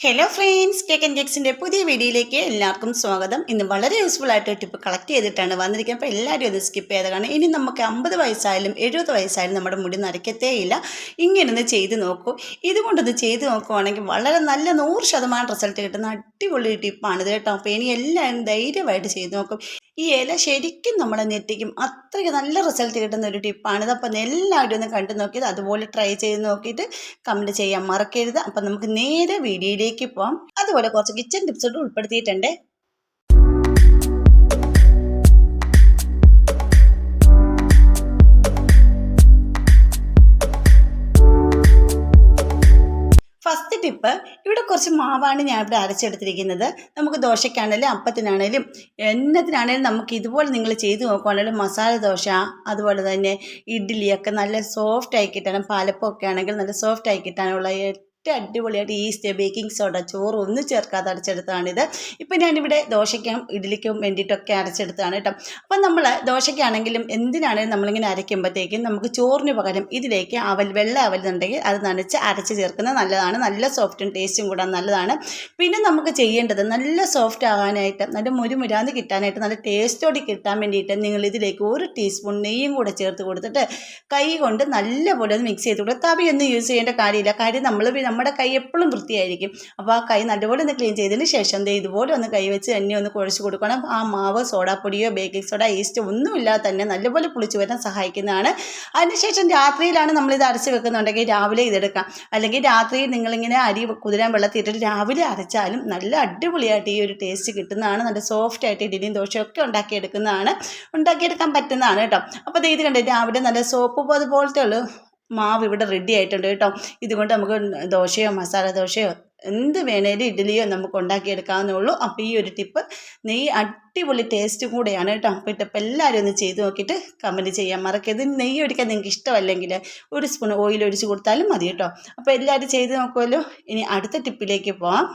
Hello friends cake and കേക്സിന്റെ പുതിയ വീഡിയോയിലേക്ക് എല്ലാവർക്കും സ്വാഗതം. ഇന്ന് വളരെ യൂസ്ഫുൾ ആയിട്ട് ടിപ്പ് കളക്ട് ചെയ്തിട്ടാണ് വന്നിരിക്കുന്നത്. അപ്പോൾ എല്ലാവരും ഒന്ന് സ്കിപ്പ് ചെയ്ത കാരണം ഇനി നമുക്ക് അമ്പത് വയസ്സായാലും എഴുപത് വയസ്സായാലും നമ്മുടെ മുടി നരയ്ക്കത്തേ ഇല്ല ഇങ്ങനൊന്ന് ചെയ്ത് നോക്കൂ. ഇതുകൊണ്ടൊന്ന് ചെയ്ത് നോക്കുവാണെങ്കിൽ വളരെ നല്ല നൂറ് ശതമാനം റിസൾട്ട് കിട്ടുന്ന അടിപൊളി ടിപ്പാണിത് കേട്ടോ. അപ്പോൾ ഇനി എല്ലാവരും ധൈര്യമായിട്ട് ചെയ്ത് നോക്കും. ഈ ഇല ശരിക്കും നമ്മളെ നെറ്റിക്കും അത്രയ്ക്ക് നല്ല റിസൾട്ട് കിട്ടുന്ന ഒരു ടിപ്പാണിത് അപ്പം എല്ലാവരും ഒന്ന് കണ്ടു നോക്കിയത് അതുപോലെ ട്രൈ ചെയ്ത് നോക്കിയിട്ട് കമന്റ് ചെയ്യാൻ മറക്കരുത്. അപ്പം നമുക്ക് നേരെ വീഡിയോയിലേക്ക് പോകാം അതുപോലെ കുറച്ച് കിച്ചൺ ടിപ്സ് ഉൾപ്പെടുത്തിയിട്ടുണ്ട്. ഫസ്റ്റ് ടിപ്പ് ഇവിടെ കുറച്ച് മാവാണ് ഞാൻ ഇവിടെ അരച്ചെടുത്തിരിക്കുന്നത്. നമുക്ക് ദോശയ്ക്കാണേലും അപ്പത്തിനാണേലും എന്നതിനാണേലും നമുക്ക് ഇതുപോലെ നിങ്ങൾ ചെയ്ത് നോക്കുവാണെങ്കിലും മസാല ദോശ അതുപോലെ തന്നെ ഇഡ്ഡലിയൊക്കെ നല്ല സോഫ്റ്റ് ആയി കിട്ടണം. പാലപ്പമൊക്കെ ആണെങ്കിൽ നല്ല സോഫ്റ്റ് ആയി കിട്ടാനുള്ള ഏറ്റവും അടിപൊളിയായിട്ട് ഈസ്റ്റ് ബേക്കിംഗ് സോഡ ചോറ് ഒന്നും ചേർക്കാതെ അരച്ചെടുത്തതാണിത്. ഇപ്പം ഞാനിവിടെ ദോശയ്ക്കും ഇഡ്ഡലിക്കും വേണ്ടിയിട്ടൊക്കെ അരച്ചെടുത്തതാണ് കേട്ടോ. അപ്പം നമ്മൾ ദോശയ്ക്കാണെങ്കിലും എന്തിനാണെങ്കിലും നമ്മളിങ്ങനെ അരയ്ക്കുമ്പോഴത്തേക്കും നമുക്ക് ചോറിന് പകരം ഇതിലേക്ക് അവൽ വെള്ള അവൽ അത് നനച്ച് അരച്ച് ചേർക്കുന്നത് നല്ലതാണ്. നല്ല സോഫ്റ്റും ടേസ്റ്റും കൂടാൻ നല്ലതാണ്. പിന്നെ നമുക്ക് ചെയ്യേണ്ടത് നല്ല സോഫ്റ്റ് ആകാനായിട്ട് നല്ല മുരുമുരാന്ന് കിട്ടാനായിട്ട് നല്ല ടേസ്റ്റോടെ കിട്ടാൻ വേണ്ടിയിട്ട് നിങ്ങൾ ഇതിലേക്ക് ഒരു ടീസ്പൂൺ നെയ്യും കൂടെ ചേർത്ത് കൊടുത്തിട്ട് കൈ കൊണ്ട് നല്ലപോലെ ഒന്ന് മിക്സ് ചെയ്ത് കൊടുക്കുക. തവിയൊന്നും യൂസ് ചെയ്യേണ്ട കാര്യമില്ല. കാര്യം നമ്മൾ നമ്മുടെ കൈ എപ്പോഴും വൃത്തിയായിരിക്കും. അപ്പോൾ ആ കൈ നല്ലപോലെ ഒന്ന് ക്ലീൻ ചെയ്തതിന് ശേഷം ദേ ഇതുപോലെ ഒന്ന് കൈ വെച്ച് എണ്ണ ഒന്ന് കുഴച്ച് കൊടുക്കണം. ആ മാവ് സോഡാപ്പൊടിയോ ബേക്കിംഗ് സോഡ ഈസ്റ്റ് ഒന്നുമില്ലാതെ തന്നെ നല്ലപോലെ പുളിച്ചു വരാൻ സഹായിക്കുന്നതാണ്. അതിനുശേഷം രാത്രിയിലാണ് നമ്മളിത് അരച്ച് വെക്കുന്നുണ്ടെങ്കിൽ രാവിലെ ഇതെടുക്കാം അല്ലെങ്കിൽ രാത്രി നിങ്ങളിങ്ങനെ അരി കുതിരാൻ വെള്ളത്തിട്ടിട്ട് രാവിലെ അരച്ചാലും നല്ല അടിപൊളിയായിട്ട് ഈ ഒരു ടേസ്റ്റ് കിട്ടുന്നതാണ്. നല്ല സോഫ്റ്റ് ആയിട്ട് ഇഡലിയും ദോശയൊക്കെ ഉണ്ടാക്കിയെടുക്കുന്നതാണ്. ഉണ്ടാക്കിയെടുക്കാൻ പറ്റുന്നതാണ് കേട്ടോ. അപ്പോൾ ഇത് കണ്ടേ രാവിലെ നല്ല സോപ്പ് പോലത്തെ ഉള്ളു. മാവ് ഇവിടെ റെഡി ആയിട്ടുണ്ട് കേട്ടോ. ഇതുകൊണ്ട് നമുക്ക് ദോശയോ മസാല ദോശയോ എന്ത് വേണേലും ഇഡ്ഡലിയോ നമുക്ക് ഉണ്ടാക്കിയെടുക്കാവുന്നേ ഉള്ളൂ. അപ്പോൾ ഈ ഒരു ടിപ്പ് നെയ്യ് അടിപൊളി ടേസ്റ്റ് കൂടെയാണ് കേട്ടോ. അപ്പോൾ ഇട്ടപ്പോൾ എല്ലാവരും ഒന്ന് ചെയ്ത് നോക്കിയിട്ട് കമന്റ് ചെയ്യാൻ മറക്കരുത്. നെയ്യ് ഒഴിക്കാൻ നിങ്ങൾക്ക് ഇഷ്ടമല്ലെങ്കിൽ ഒരു സ്പൂൺ ഓയിൽ ഒഴിച്ച് കൊടുത്താലും മതി കേട്ടോ. അപ്പോൾ എല്ലാവരും ചെയ്ത് നോക്കുമല്ലോ ഇനി അടുത്ത ടിപ്പിലേക്ക് പോവാം.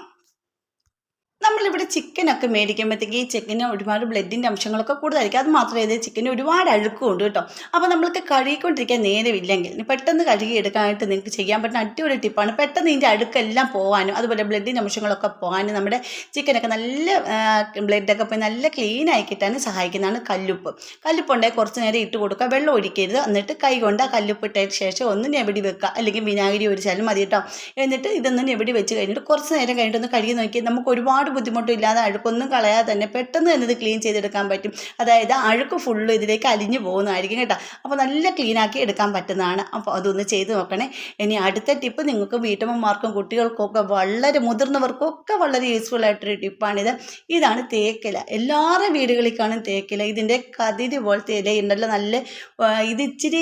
നമ്മളിവിടെ ചിക്കനൊക്കെ മേടിക്കുമ്പോഴത്തേക്ക് ഈ ചിക്കന് ഒരുപാട് ബ്ലഡിന്റെ അംശങ്ങളൊക്കെ കൂടുതലായിരിക്കും. അത് മാത്രമേ ഇത് ചിക്കന് ഒരുപാട് അഴുക്കും ഉണ്ട് കേട്ടോ. അപ്പോൾ നമ്മൾക്ക് കഴുകിക്കൊണ്ടിരിക്കാൻ നേരമില്ലെങ്കിൽ പെട്ടെന്ന് കഴുകി എടുക്കാനായിട്ട് നിങ്ങൾക്ക് ചെയ്യാൻ പറ്റുന്ന അടിപൊളി ടിപ്പാണ്. പെട്ടെന്ന് ഇതിന്റെ അഴുക്കെല്ലാം പോകാനും അതുപോലെ ബ്ലഡിന്റെ അംശങ്ങളൊക്കെ പോകാനും നമ്മുടെ ചിക്കനൊക്കെ നല്ല ബ്ലഡൊക്കെ പോയി നല്ല ക്ലീൻ ആയി കിട്ടാനും സഹായിക്കുന്നതാണ് കല്ലുപ്പ്. കല്ലുപ്പ് ഉണ്ടെങ്കിൽ കുറച്ച് നേരം ഇട്ട് കൊടുക്കുക. വെള്ളം ഒഴിക്കരുത്. എന്നിട്ട് കൈ കൊണ്ട് ആ കല്ലുപ്പ് ഇട്ടതിന് ശേഷം ഒന്ന് ഞെവിടി വെക്കുക. അല്ലെങ്കിൽ വിനാഗിരി ഒഴിച്ചാലും മതി കേട്ടോ. എന്നിട്ട് ഇതൊന്ന് ഞെവിടി വെച്ച് കഴിഞ്ഞിട്ട് കുറച്ച് നേരം കഴിഞ്ഞിട്ട് ഒന്ന് കഴുകി നോക്കി നമുക്ക് ഒരുപാട് ബുദ്ധിമുട്ടും ഇല്ലാതെ അഴുക്കൊന്നും കളയാതെ തന്നെ പെട്ടെന്ന് തന്നെ ഇത് ക്ലീൻ ചെയ്തെടുക്കാൻ പറ്റും. അതായത് അഴുക്ക് ഫുള്ള് ഇതിലേക്ക് അലിഞ്ഞു പോകുന്നതായിരിക്കും കേട്ടോ. അപ്പോൾ നല്ല ക്ലീനാക്കി എടുക്കാൻ പറ്റുന്നതാണ്. അപ്പോൾ അതൊന്ന് ചെയ്ത് നോക്കണേ. ഇനി അടുത്ത ടിപ്പ് നിങ്ങൾക്ക് വീട്ടമ്മമാർക്കും കുട്ടികൾക്കൊക്കെ വളരെ മുതിർന്നവർക്കൊക്കെ വളരെ യൂസ്ഫുൾ ആയിട്ടൊരു ടിപ്പാണിത് ഇതാണ് തേക്കില. എല്ലാവരുടെ വീടുകളിൽ കാണും തേക്കില. ഇതിന്റെ കതിര് പോലത്തെ ഇലയുണ്ടല്ലോ. നല്ല ഇത് ഇച്ചിരി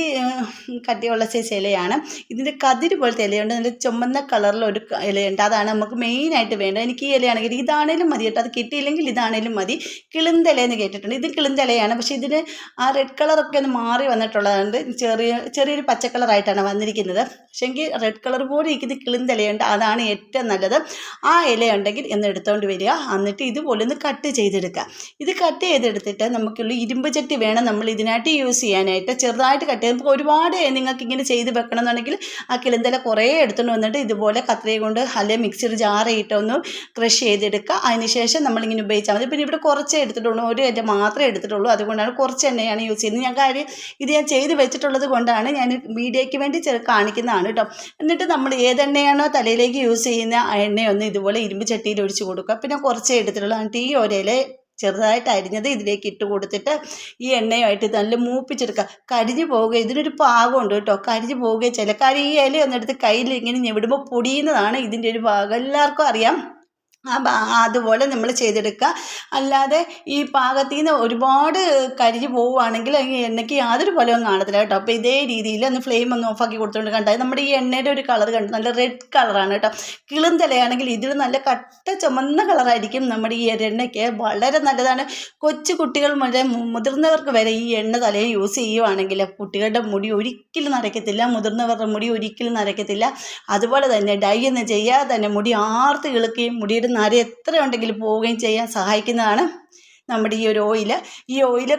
കട്ടിയുള്ള സൈസ് ഇലയാണ് ഇതിന്റെ കതിര് പോലത്തെ ഇലയുണ്ട്. നല്ല ചുമന്ന കളറിൽ ഒരു ഇലയുണ്ട്. അതാണ് നമുക്ക് മെയിനായിട്ട് വേണ്ടത്. എനിക്ക് ഈ ഇലയാണെങ്കിൽ ഇതാണേലും മതി കേട്ടോ. അത് കിട്ടിയില്ലെങ്കിൽ ഇതാണേലും മതി. കിളിന്തല എന്ന് കേട്ടിട്ടുണ്ട്. ഇത് കിളിന്തലയാണ്. പക്ഷേ ഇതിന് ആ റെഡ് കളറൊക്കെ ഒന്ന് മാറി വന്നിട്ടുള്ളതുകൊണ്ട് ചെറിയ ചെറിയൊരു പച്ച കളറായിട്ടാണ് വന്നിരിക്കുന്നത്. പക്ഷേങ്കിൽ റെഡ് കളർ പോലെ ഇരിക്കുന്ന കിളിന്തലയുണ്ട്. അതാണ് ഏറ്റവും നല്ലത്. ആ ഇലയുണ്ടെങ്കിൽ എന്ന് എടുത്തുകൊണ്ട് വരിക. എന്നിട്ട് ഇതുപോലെ ഒന്ന് കട്ട് ചെയ്തെടുക്കുക. ഇത് കട്ട് ചെയ്തെടുത്തിട്ട് നമുക്കുള്ള ഇരുമ്പ് ചട്ടി വേണം നമ്മൾ ഇതിനായിട്ട് യൂസ് ചെയ്യാനായിട്ട്. ചെറുതായിട്ട് കട്ട് ചെയ്ത് ഒരുപാട് നിങ്ങൾക്ക് ഇങ്ങനെ ചെയ്ത് വെക്കണം എന്നുണ്ടെങ്കിൽ ആ കിളിന്തല കുറേ എടുത്തുകൊണ്ട് വന്നിട്ട് ഇതുപോലെ കത്രയെ കൊണ്ട് അല്ലെങ്കിൽ മിക്സിയുടെ ജാറിയിട്ട് ഒന്ന് ക്രഷ് ചെയ്തെടുക്കുക. അതിനുശേഷം നമ്മളിങ്ങനെ ഉപയോഗിച്ചാൽ മതി. പിന്നെ ഇവിടെ കുറച്ചേ എടുത്തിട്ടുള്ളൂ. ഒരു എണ്ണ മാത്രമേ എടുത്തിട്ടുള്ളൂ. അതുകൊണ്ടാണ് കുറച്ച് എണ്ണയാണ് യൂസ് ചെയ്യുന്നത്. ഞാൻ കാര്യം ഇത് ഞാൻ ചെയ്ത് വെച്ചിട്ടുള്ളത് കൊണ്ടാണ് ഞാൻ വീഡിയോയ്ക്ക് വേണ്ടി ചെറു കാണിക്കുന്നതാണ് കേട്ടോ എന്നിട്ട് നമ്മൾ ഏതെണ്ണയാണോ തലയിലേക്ക് യൂസ് ചെയ്യുന്ന ആ എണ്ണയൊന്ന് ഇതുപോലെ ഇരുമ്പ് ചട്ടിയിൽ ഒഴിച്ച് കൊടുക്കുക. പിന്നെ കുറച്ചേ എടുത്തിട്ടുള്ളൂ. എന്നിട്ട് ഈ ഒരയിലെ ചെറുതായിട്ട് അരിഞ്ഞത് ഇതിലേക്ക് ഇട്ട് കൊടുത്തിട്ട് ഈ എണ്ണയുമായിട്ട് നല്ല മൂപ്പിച്ചെടുക്കുക. കരിഞ്ഞു പോവുക. ഇതിനൊരു പാകമുണ്ട് കേട്ടോ കരിഞ്ഞു പോവുകയും ചില കാര്യം ഈ ഇല ഒന്നെടുത്ത് കയ്യിൽ ഇങ്ങനെ ഞെവിടുമ്പോൾ പൊടിയുന്നതാണ് ഇതിന്റെ ഒരു ഭാഗം. എല്ലാവർക്കും അറിയാം. അതുപോലെ നമ്മൾ ചെയ്തെടുക്കുക. അല്ലാതെ ഈ പാകത്തിൽ നിന്ന് ഒരുപാട് കരിഞ്ഞ് പോവുകയാണെങ്കിൽ എണ്ണയ്ക്ക് യാതൊരു ഫലവും കാണത്തില്ല കേട്ടോ. അപ്പോൾ ഇതേ രീതിയിൽ ഒന്ന് ഫ്ലെയിം ഒന്ന് ഓഫാക്കി കൊടുത്തുകൊണ്ട് കണ്ടാൽ നമ്മുടെ ഈ എണ്ണയുടെ ഒരു കളർ കണ്ടു. നല്ല റെഡ് കളറാണ് കേട്ടോ. കിളും തലയാണെങ്കിൽ ഇതിൽ നല്ല കട്ട ചുമന്ന കളറായിരിക്കും നമ്മുടെ ഈ എണ്ണയ്ക്ക്. വളരെ നല്ലതാണ്. കൊച്ചു കുട്ടികൾ മുതൽ മുതിർന്നവർക്ക് വരെ ഈ എണ്ണ തലയിൽ യൂസ് ചെയ്യുവാണെങ്കിൽ കുട്ടികളുടെ മുടി ഒരിക്കലും നരയ്ക്കത്തില്ല. മുതിർന്നവരുടെ മുടി ഒരിക്കലും നരയ്ക്കത്തില്ല. അതുപോലെ തന്നെ ഡൈ ഒന്ന് ചെയ്യാതെ തന്നെ മുടി ആർത്ത് കിളുക്കുകയും മുടിയുടെ നര എത്ര ഉണ്ടെങ്കിലും പോവുകയും ചെയ്യാൻ സഹായിക്കുന്നതാണ് നമ്മുടെ ഈ ഒരു ഓയിൽ ഈ ഓയിൽ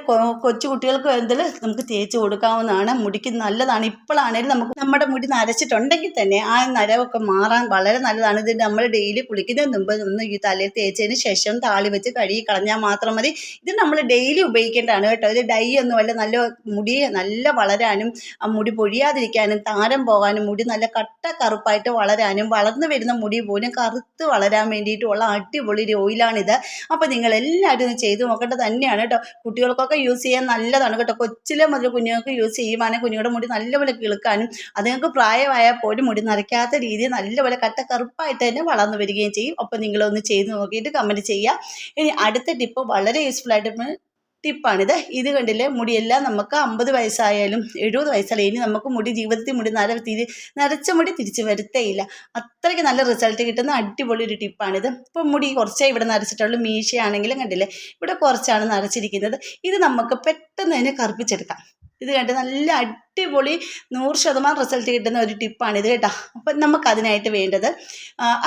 കൊച്ചു കുട്ടികൾക്ക് വേണ്ടത് നമുക്ക് തേച്ച് കൊടുക്കാവുന്നതാണ്. മുടിക്ക് നല്ലതാണ്. ഇപ്പോഴാണെങ്കിലും നമുക്ക് നമ്മുടെ മുടി നരച്ചിട്ടുണ്ടെങ്കിൽ തന്നെ ആ നരവൊക്കെ മാറാൻ വളരെ നല്ലതാണ്. ഇത് നമ്മൾ ഡെയിലി കുളിക്കുന്നതിന് മുമ്പ് ഒന്ന് ഈ തലയിൽ തേച്ചതിന് ശേഷം താളി വെച്ച് കഴുകി കളഞ്ഞാൽ മാത്രം മതി. ഇത് നമ്മൾ ഡെയിലി ഉപയോഗിക്കേണ്ടതാണ് കേട്ടോ. ഇത് ഡൈ ഒന്നുമല്ല നല്ല മുടി നല്ല വളരാനും ആ മുടി പൊഴിയാതിരിക്കാനും താരം പോകാനും മുടി നല്ല കട്ട കറുപ്പായിട്ട് വളരാനും വളർന്നു വരുന്ന മുടി പോലും കറുത്ത് വളരാൻ വേണ്ടിയിട്ടുള്ള അടിപൊളി ഒരു ഓയിലാണിത് അപ്പോൾ നിങ്ങൾ എല്ലാവരും ഇത് ചെയ്ത് നോക്കേണ്ടത് തന്നെയാണ് കേട്ടോ. കുട്ടികൾക്കൊക്കെ യൂസ് ചെയ്യാൻ നല്ലതാണ് കേട്ടോ. കൊച്ചിലെ മുതൽ കുഞ്ഞുങ്ങൾക്ക് യൂസ് ചെയ്യുവാണെങ്കിൽ കുഞ്ഞുങ്ങളുടെ മുടി നല്ലപോലെ കിളുക്കാനും അതുങ്ങൾക്ക് പ്രായമായാൽ പോലും മുടി നരയ്ക്കാത്ത രീതിയിൽ നല്ലപോലെ കട്ട കറുപ്പായിട്ട് തന്നെ വളർന്നു വരികയും ചെയ്യും. അപ്പോൾ നിങ്ങളൊന്ന് ചെയ്ത് നോക്കിയിട്ട് കമന്റ് ചെയ്യുക. ഇനി അടുത്ത ടിപ്പ് വളരെ യൂസ്ഫുൾ ആയിട്ട് ടിപ്പാണിത് ഇത് കണ്ടില്ലേ? മുടിയെല്ലാം നമുക്ക് അമ്പത് വയസ്സായാലും എഴുപത് വയസ്സായാലും ഇനി നമുക്ക് മുടി ജീവിതത്തിൽ മുടി നര തിരി നരച്ച മുടി തിരിച്ച് വരുത്തേയില്ല. അത്രയ്ക്ക് നല്ല റിസൾട്ട് കിട്ടുന്ന അടിപൊളി ഒരു ടിപ്പാണിത് ഇപ്പം മുടി കുറച്ചേ ഇവിടെ നരച്ചിട്ടുള്ളൂ. മീശയാണെങ്കിലും കണ്ടില്ലേ? ഇവിടെ കുറച്ചാണ് നരച്ചിരിക്കുന്നത്. ഇത് നമുക്ക് പെട്ടെന്ന് തന്നെ കറുപ്പിച്ചെടുക്കാം. ഇത് കേട്ട് നല്ല അടിപൊളി നൂറ് ശതമാനം റിസൾട്ട് കിട്ടുന്ന ഒരു ടിപ്പാണ് ഇത് കേട്ടോ. അപ്പം നമുക്ക് അതിനായിട്ട് വേണ്ടത്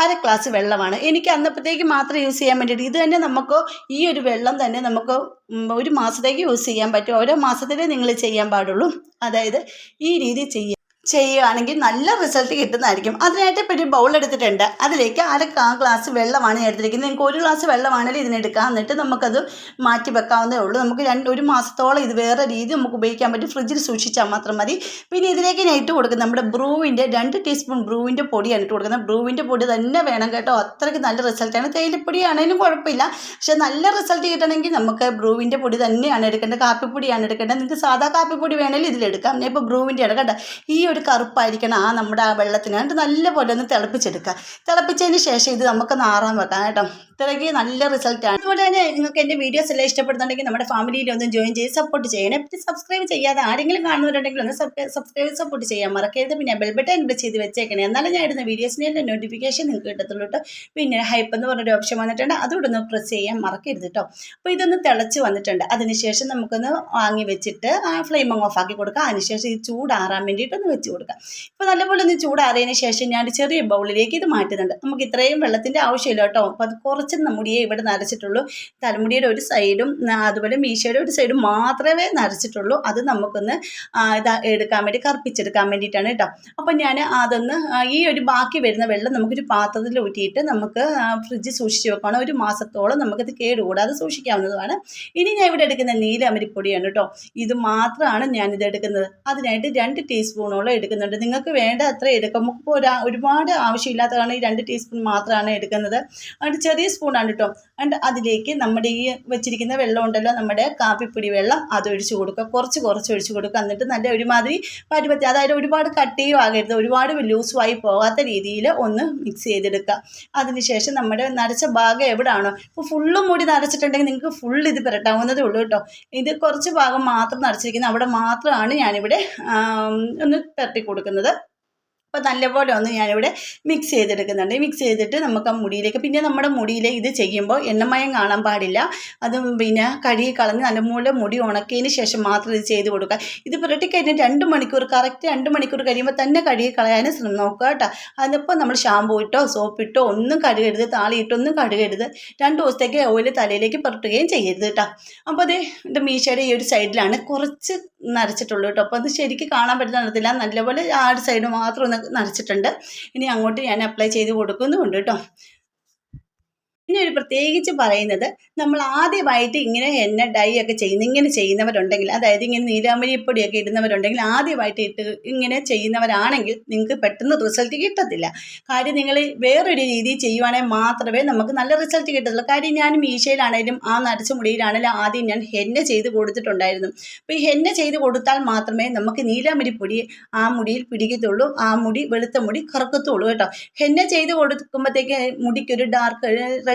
അര ഗ്ലാസ് വെള്ളമാണ്. എനിക്ക് അന്നപ്പോഴത്തേക്ക് മാത്രം യൂസ് ചെയ്യാൻ വേണ്ടിയിട്ട് ഇത് തന്നെ നമുക്ക് ഈ ഒരു വെള്ളം തന്നെ നമുക്ക് ഒരു മാസത്തേക്ക് യൂസ് ചെയ്യാൻ പറ്റും. ഓരോ മാസത്തിലേ നിങ്ങൾ ചെയ്യാൻ പാടുള്ളൂ. അതായത് ഈ രീതി ചെയ്യുക ചെയ്യുകയാണെങ്കിൽ നല്ല റിസൾട്ട് കിട്ടുന്നതായിരിക്കും. അതിനായിട്ട് ഇപ്പോൾ ഒരു ബൗൾ എടുത്തിട്ടുണ്ട്. അതിലേക്ക് അര ഗ്ലാസ് വെള്ളമാണ് എടുത്തിരിക്കുന്നത്. നിങ്ങൾക്ക് ഒരു ഗ്ലാസ് വെള്ളമാണെങ്കിലും ഇതിനെടുക്കാം എന്നിട്ട് നമുക്കത് മാറ്റി വെക്കാവുന്നതേ ഉള്ളൂ. നമുക്ക് രണ്ട് ഒരു മാസത്തോളം ഇത് വേറെ രീതി നമുക്ക് ഉപയോഗിക്കാൻ പറ്റും. ഫ്രിഡ്ജിൽ സൂക്ഷിച്ചാൽ മാത്രം മതി. പിന്നെ ഇതിലേക്ക് ഞാൻ ഇട്ട് കൊടുക്കുന്നത് നമ്മുടെ ബ്രൂവിന്റെ രണ്ട് ടീസ്പൂൺ ബ്രൂവിന്റെ പൊടിയാണ് ഇട്ട് കൊടുക്കുന്നത്. ബ്രൂവിന്റെ പൊടി തന്നെ വേണം കേട്ടോ. അത്രയ്ക്ക് നല്ല റിസൾട്ടാണ് തേയിലപ്പൊടി ആണെങ്കിലും കുഴപ്പമില്ല. പക്ഷെ നല്ല റിസൾട്ട് കിട്ടണമെങ്കിൽ നമുക്ക് ബ്രൂവിന്റെ പൊടി തന്നെയാണ് എടുക്കേണ്ടത്. കാപ്പിപ്പൊടിയാണ് എടുക്കേണ്ടത്. നിങ്ങൾക്ക് സാധാ കാപ്പിപ്പൊടി വേണമെങ്കിൽ ഇതിലെടുക്കാം ഇപ്പോൾ ബ്രൂവിന്റെയാണ് കേട്ടോ. ഈ കറുപ്പായിരിക്കണം ആ നമ്മുടെ ആ വെള്ളത്തിന്. എന്നിട്ട് നല്ലപോലെ ഒന്ന് തിളപ്പിച്ചെടുക്കുക. തിളപ്പിച്ചതിന് ശേഷം ഇത് നമുക്ക് നാറാൻ വെക്കാം കേട്ടോ. ഇത്രയ്ക്ക് നല്ല റിസൾട്ട് ആണ്. അതുപോലെ തന്നെ നിങ്ങൾക്ക് എന്റെ വീഡിയോസ് എല്ലാം ഇഷ്ടപ്പെടുന്നുണ്ടെങ്കിൽ നമ്മുടെ ഫാമിലിയിൽ ഒന്ന് ജോയിൻ ചെയ്ത് സപ്പോർട്ട് ചെയ്യണേ. പിന്നെ സബ്സ്ക്രൈബ് ചെയ്യാതെ ആരെങ്കിലും കാണുന്നവരുണ്ടെങ്കിൽ ഒന്ന് സബ്സ്ക്രൈബ് സപ്പോർട്ട് ചെയ്യാൻ മറക്കരുത്. പിന്നെ ബെൽ ബട്ടൺ ഇവിടെ ചെയ്ത് വെച്ചേക്കണേ. എന്നാലും ഞാൻ ഇടുന്ന വീഡിയോസിന്റെ നോട്ടിഫിക്കേഷൻ നിങ്ങൾക്ക് കിട്ടത്തുള്ളൂ കേട്ടോ. പിന്നെ ഹൈപ്പ് എന്ന് പറഞ്ഞൊരു ഓപ്ഷൻ വന്നിട്ടുണ്ട്. അതുകൂടെ ഒന്ന് പ്രസ് ചെയ്യാൻ മറക്കരുത് കേട്ടോ. അപ്പോൾ ഇതൊന്ന് തിളച്ച് വന്നിട്ടുണ്ട്. അതിനുശേഷം നമുക്കൊന്ന് വാങ്ങി വെച്ചിട്ട് ഫ്ലെയിം അങ്ങ് ആക്കി കൊടുക്കുക അതിനുശേഷം ഈ ചൂടാറാൻ വേണ്ടിയിട്ടൊന്ന് വെച്ച് കൊടുക്കുക ഇപ്പോൾ നല്ലപോലെ ഒന്ന് ചൂടാറിയതിന് ശേഷം ഞാൻ ചെറിയ ബൗളിലേക്ക് ഇത് മാറ്റുന്നുണ്ട്. നമുക്ക് ഇത്രയും വെള്ളത്തിന്റെ ആവശ്യമില്ല കേട്ടോ. അപ്പോൾ അത് കുറച്ച് മുടിയെ ഇവിടെ നരച്ചിട്ടുള്ളൂ. തലമുടിയുടെ ഒരു സൈഡും അതുപോലെ മീശയുടെ ഒരു സൈഡും മാത്രമേ നരച്ചിട്ടുള്ളൂ. അത് നമുക്കൊന്ന് ഇതാ എടുക്കാൻ വേണ്ടി കറുപ്പിച്ചെടുക്കാൻ വേണ്ടിയിട്ടാണ് കേട്ടോ. അപ്പം ഞാൻ അതൊന്ന് ഈ ഒരു ബാക്കി വരുന്ന വെള്ളം നമുക്കൊരു പാത്രത്തിൽ ഊറ്റിയിട്ട് നമുക്ക് ഫ്രിഡ്ജ് സൂക്ഷിച്ച് വെക്കണം. ഒരു മാസത്തോളം നമുക്കത് കേടുകൂടാതെ സൂക്ഷിക്കാവുന്നതുമാണ്. ഇനി ഞാൻ ഇവിടെ എടുക്കുന്ന നീലമരിപ്പൊടിയാണ് കേട്ടോ. ഇത് മാത്രമാണ് ഞാനിത് എടുക്കുന്നത്. അതിനായിട്ട് രണ്ട് ടീസ്പൂണോളം എടുക്കുന്നുണ്ട്. നിങ്ങൾക്ക് വേണ്ട അത്ര എടുക്കാം നമുക്ക് ഒരുപാട് ആവശ്യമില്ലാത്തതാണ് ഈ രണ്ട് ടീസ്പൂൺ മാത്രമാണ് എടുക്കുന്നത്. അതുകൊണ്ട് ചെറിയ സ്പൂണാണ് കേട്ടോ ആൻഡ് അതിലേക്ക് നമ്മുടെ ഈ വെച്ചിരിക്കുന്ന വെള്ളം ഉണ്ടല്ലോ നമ്മുടെ കാപ്പിപ്പൊടി വെള്ളം അത് ഒഴിച്ചു കൊടുക്കുക. കുറച്ച് കുറച്ച് ഒഴിച്ചു കൊടുക്കുക. എന്നിട്ട് നല്ല ഒരുമാതിരി പരുപത്തി അതായത് ഒരുപാട് കട്ടിയും ആകരുത്. ഒരുപാട് ലൂസുമായി പോകാത്ത രീതിയിൽ ഒന്ന് മിക്സ് ചെയ്തെടുക്കുക. അതിനുശേഷം നമ്മുടെ നരച്ച ഭാഗം എവിടെയാണോ ഇപ്പോൾ ഫുള്ളും മൂടി നരച്ചിട്ടുണ്ടെങ്കിൽ നിങ്ങൾക്ക് ഫുൾ ഇത് പുരട്ടാവുന്നതേ ഉള്ളൂ കേട്ടോ ഇത് കുറച്ച് ഭാഗം മാത്രം നരച്ചിരിക്കുന്നത്. അവിടെ മാത്രമാണ് ഞാനിവിടെ ഒന്ന് പുരട്ടി കൊടുക്കുന്നത്. അപ്പോൾ നല്ലപോലെ ഒന്ന് ഞാനിവിടെ മിക്സ് ചെയ്തെടുക്കുന്നുണ്ട്. മിക്സ് ചെയ്തിട്ട് നമുക്ക് ആ മുടിയിലേക്ക് പിന്നെ നമ്മുടെ മുടിയിൽ ഇത് ചെയ്യുമ്പോൾ എണ്ണമയം കാണാൻ പാടില്ല. അത് പിന്നെ കഴുകി കളഞ്ഞ് നല്ലപോലെ മുടി ഉണക്കിയതിന് ശേഷം മാത്രം ഇത് ചെയ്ത് കൊടുക്കുക. ഇത് പുരട്ടി കഴിഞ്ഞ് രണ്ട് മണിക്കൂർ കറക്റ്റ് രണ്ട് മണിക്കൂർ കഴിയുമ്പോൾ തന്നെ കഴുകി കളയാൻ ശ്രമം നോക്കുക കേട്ടോ. അതിപ്പോൾ നമ്മൾ ഷാമ്പൂ ഇട്ടോ സോപ്പ് ഇട്ടോ ഒന്നും കഴുകരുത് താളിയിട്ടൊന്നും കഴുകരുത്. രണ്ട് ദിവസത്തേക്ക് ഓയിൽ തലയിലേക്ക് പുരട്ടുകയും ചെയ്യരുത് കേട്ടോ. അപ്പോൾ അത് മീശയുടെ ഈ ഒരു സൈഡിലാണ് കുറച്ച് നരച്ചിട്ടുള്ളൂ കേട്ടോ. അപ്പോൾ അത് ശരിക്കും കാണാൻ പറ്റുന്ന നടത്തില്ല നല്ലപോലെ ആ ഒരു സൈഡ് മാത്രം ഒന്ന് നരച്ചിട്ടുണ്ട് ഇനി അങ്ങോട്ട് ഞാൻ അപ്ലൈ ചെയ്ത് കൊടുക്കുന്നുമുണ്ട് കേട്ടോ പിന്നെ ഒരു പ്രത്യേകിച്ച് പറയുന്നത് നമ്മൾ ആദ്യമായിട്ട് ഇങ്ങനെ എണ്ണ ഡൈ ഒക്കെ ചെയ്യുന്ന ഇങ്ങനെ ചെയ്യുന്നവരുണ്ടെങ്കിൽ അതായത് ഇങ്ങനെ നീലാമരിപ്പൊടിയൊക്കെ ഇടുന്നവരുണ്ടെങ്കിൽ ആദ്യമായിട്ട് ഇട്ട് ഇങ്ങനെ ചെയ്യുന്നവരാണെങ്കിൽ നിങ്ങൾക്ക് പെട്ടെന്ന് റിസൾട്ട് കിട്ടത്തില്ല. കാര്യം നിങ്ങൾ വേറൊരു രീതിയിൽ ചെയ്യുവാണെങ്കിൽ മാത്രമേ നമുക്ക് നല്ല റിസൾട്ട് കിട്ടത്തുള്ളൂ. കാര്യം ഞാൻ മീശയിലാണേലും ആ നരച്ച മുടിയിലാണെങ്കിലും ആദ്യം ഞാൻ ഹെന്ന ചെയ്ത് കൊടുത്തിട്ടുണ്ടായിരുന്നു. അപ്പോൾ ഈ ഹെന്ന ചെയ്ത് കൊടുത്താൽ മാത്രമേ നമുക്ക് നീലാമരിപ്പൊടി ആ മുടിയിൽ പിടിക്കത്തുള്ളൂ. ആ മുടി വെളുത്ത മുടി കറക്കത്തുള്ളൂ കേട്ടോ. ഹെന്ന ചെയ്ത് കൊടുക്കുമ്പോഴത്തേക്ക് മുടിക്കൊരു ഡാർക്ക്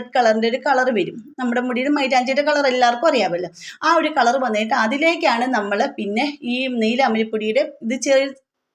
റെഡ് കളറിന്റെ ഒരു കളർ വരും. നമ്മുടെ മുടിയിൽ മൈലാഞ്ചിയുടെ കളർ എല്ലാവർക്കും അറിയാമല്ലോ. ആ ഒരു കളർ വന്നിട്ട് അതിലേക്കാണ് നമ്മൾ പിന്നെ ഈ നീലാമരിപ്പൊടിയുടെ ഇത് ചെറിയ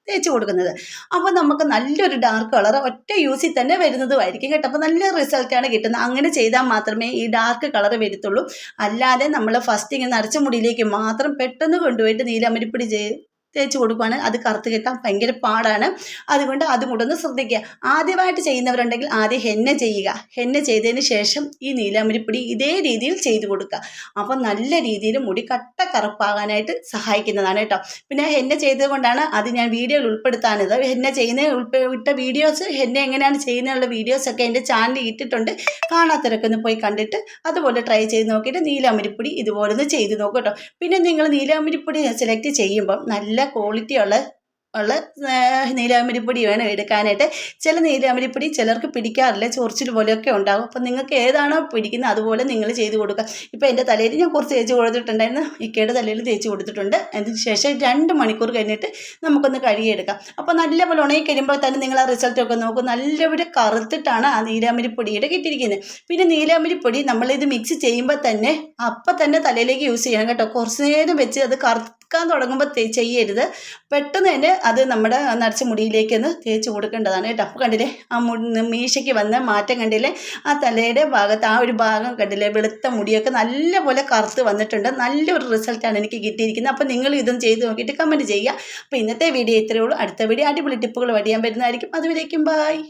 തേച്ച് കൊടുക്കുന്നത്. അപ്പോൾ നമുക്ക് നല്ലൊരു ഡാർക്ക് കളർ ഒറ്റ യൂസിൽ തന്നെ വരുന്നതുമായിരിക്കും കേട്ടോ. അപ്പോൾ നല്ല റിസൾട്ടാണ് കിട്ടുന്നത്. അങ്ങനെ ചെയ്താൽ മാത്രമേ ഈ ഡാർക്ക് കളർ വരത്തുള്ളൂ. അല്ലാതെ നമ്മൾ ഫസ്റ്റ് ഇങ്ങനെ നരച്ച മുടിയിലേക്ക് മാത്രം പെട്ടെന്ന് കൊണ്ടുപോയിട്ട് നീലാമരിപ്പൊടി ചെയ്ത് തേച്ച് കൊടുക്കുകയാണ് അത് കറുത്ത് കിട്ടാൻ ഭയങ്കര പാടാണ്. അതുകൊണ്ട് അതും കൂടെ ഒന്ന് ശ്രദ്ധിക്കുക. ആദ്യമായിട്ട് ചെയ്യുന്നവരുണ്ടെങ്കിൽ ആദ്യം ഹെന്ന ചെയ്യുക. ഹെന്ന ചെയ്തതിന് ശേഷം ഈ നീലാമരിപ്പൊടി ഇതേ രീതിയിൽ ചെയ്തു കൊടുക്കുക. അപ്പം നല്ല രീതിയിൽ മുടി കട്ട കറുപ്പാകാനായിട്ട് സഹായിക്കുന്നതാണ് കേട്ടോ. പിന്നെ ഹെന്ന ചെയ്തത് കൊണ്ടാണ് അത് ഞാൻ വീഡിയോയിൽ ഉൾപ്പെടുത്താനത് ഹെന്ന ചെയ്യുന്ന ഉൾപ്പെട്ട വീഡിയോസ് ഹെന്ന എങ്ങനെയാണ് ചെയ്യുന്നതിനുള്ള വീഡിയോസൊക്കെ എന്റെ ചാനലിൽ ഇട്ടിട്ടുണ്ട്. കാണാത്തവരൊക്കെ ഒന്ന് പോയി കണ്ടിട്ട് അതുപോലെ ട്രൈ ചെയ്ത് നോക്കിയിട്ട് നീലാമരിപ്പൊടി ഇതുപോലെ ഒന്ന് ചെയ്ത് നോക്കും കേട്ടോ. പിന്നെ നിങ്ങൾ നീലാമരിപ്പൊടി സെലക്ട് ചെയ്യുമ്പം നല്ല ക്വാളിറ്റി ഉള്ള ഉള്ള നീലാമരിപ്പൊടി വേണം എടുക്കാനായിട്ട്. ചില നീലാമരിപ്പൊടി ചിലർക്ക് പിടിക്കാറില്ല. ചൊറിച്ചിൽ പോലെയൊക്കെ ഉണ്ടാകും. അപ്പം നിങ്ങൾക്ക് ഏതാണോ പിടിക്കുന്നത് അതുപോലെ നിങ്ങൾ ചെയ്ത് കൊടുക്കുക. ഇപ്പോൾ എന്റെ തലയിൽ ഞാൻ കുറച്ച് തേച്ച് കൊടുത്തിട്ടുണ്ടായിരുന്നു. ഇക്കയുടെ തലയിൽ തേച്ച് കൊടുത്തിട്ടുണ്ട്. അതിന് ശേഷം രണ്ട് മണിക്കൂർ കഴിഞ്ഞിട്ട് നമുക്കൊന്ന് കഴുകിയെടുക്കാം. അപ്പോൾ നല്ലപോലെ ഉണങ്ങി കഴിയുമ്പോൾ തന്നെ നിങ്ങൾ ആ റിസൾട്ടൊക്കെ നോക്കും. നല്ലപോലെ കറുത്തിട്ടാണ് ആ നീലാമരിപ്പൊടിയുടെ കിട്ടിയിരിക്കുന്നത്. പിന്നെ നീലാമരിപ്പൊടി നമ്മളിത് മിക്സ് ചെയ്യുമ്പോൾ തന്നെ അപ്പം തന്നെ തലയിലേക്ക് യൂസ് ചെയ്യണം കേട്ടോ. കുറച്ച് നേരം വെച്ച് അത് കറുക്കാൻ തുടങ്ങുമ്പോൾ ചെയ്യരുത്. പെട്ടെന്ന് തന്നെ അത് നമ്മുടെ നരച്ച മുടിയിലേക്ക് ഒന്ന് തേച്ച് കൊടുക്കേണ്ടതാണ് കേട്ടോ. അപ്പോൾ കണ്ടില്ലേ ആ മുടി മീശയ്ക്ക് വന്ന് മാറ്റം കണ്ടില്ലേ ആ തലയുടെ ഭാഗത്ത് ആ ഒരു ഭാഗം കണ്ടില്ലേ വെളുത്ത മുടിയൊക്കെ നല്ലപോലെ കറുത്ത് വന്നിട്ടുണ്ട്. നല്ലൊരു റിസൾട്ടാണ് എനിക്ക് കിട്ടിയിരിക്കുന്നത്. അപ്പോൾ നിങ്ങൾ ഇതും ചെയ്ത് നോക്കിയിട്ട് കമന്റ് ചെയ്യുക. അപ്പോൾ ഇന്നത്തെ വീഡിയോ ഇത്രയേ ഉള്ളൂ. അടുത്ത വീഡിയോ അടിപൊളി ടിപ്പുകൾ വടിയാൻ വരുന്നതായിരിക്കും അതുവരേക്കും ബായ്